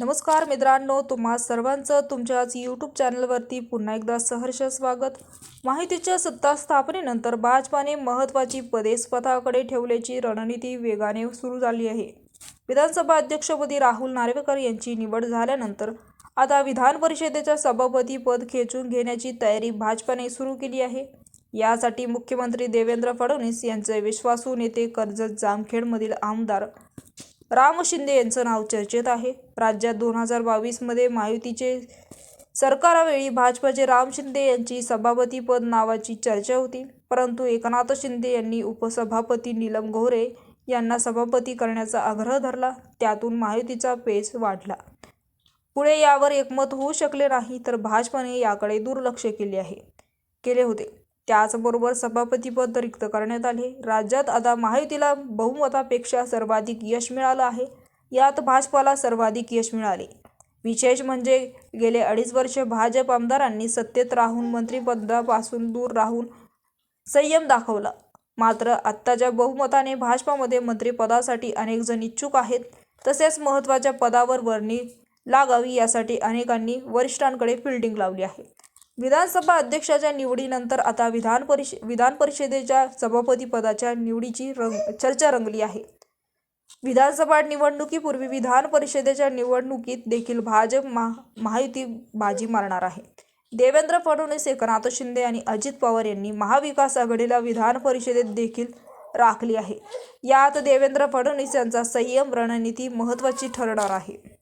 नमस्कार मित्रांनो तुम्हा सर्वांचं तुमच्याच यूट्यूब चॅनलवरती पुन्हा एकदा सहर्ष स्वागत. माहितीच्या सत्ता स्थापनेनंतर भाजपाने महत्त्वाची पदे स्वतःकडे ठेवल्याची रणनीती वेगाने सुरू झाली आहे. विधानसभा अध्यक्षपदी राहुल नार्वेकर यांची निवड झाल्यानंतर आता विधान परिषदेच्या सभापती पद खेचून घेण्याची तयारी भाजपाने सुरू केली आहे. यासाठी मुख्यमंत्री देवेंद्र फडणवीस यांचे विश्वासू नेते कर्जत जामखेडमधील आमदार राम शिंदे यांचं नाव चर्चेत आहे. राज्यात दोन हजार बावीसमध्ये महायुतीचे सरकारावेळी भाजपचे राम शिंदे यांची सभापतीपद नावाची चर्चा होती. परंतु एकनाथ शिंदे यांनी उपसभापती नीलम गोरे यांना सभापती करण्याचा आग्रह धरला. त्यातून महायुतीचा पेच वाढला. पुढे यावर एकमत होऊ शकले नाही तर भाजपाने याकडे दुर्लक्ष केले आहे केले होते. त्याचबरोबर सभापतीपद रिक्त करण्यात आले. राज्यात आता महायुतीला बहुमतापेक्षा सर्वाधिक यश मिळालं आहे. यात भाजपाला सर्वाधिक यश मिळाले. विशेष म्हणजे गेले अडीच वर्ष भाजप आमदारांनी सत्तेत राहून मंत्रिपदापासून दूर राहून संयम दाखवला. मात्र आत्ताच्या बहुमताने भाजपामध्ये मंत्रिपदासाठी अनेक जण इच्छुक आहेत. तसेच महत्त्वाच्या पदावर वर्णी लागावी यासाठी अनेकांनी वरिष्ठांकडे फिल्डिंग लावली आहे. विधानसभा अध्यक्षाच्या निवडीनंतर आता विधान परिषद विधान परिषदेच्या सभापतीपदाच्या निवडीची रंग चर्चा रंगली आहे. विधानसभा निवडणुकीपूर्वी विधान परिषदेच्या निवडणुकीत देखील भाजप महा महायुती बाजी मारणार आहे. देवेंद्र फडणवीस एकनाथ शिंदे आणि अजित पवार यांनी महाविकास आघाडीला विधान परिषदेत देखील राखली आहे. यात देवेंद्र फडणवीस यांचा संयम रणनीती महत्त्वाची ठरणार आहे.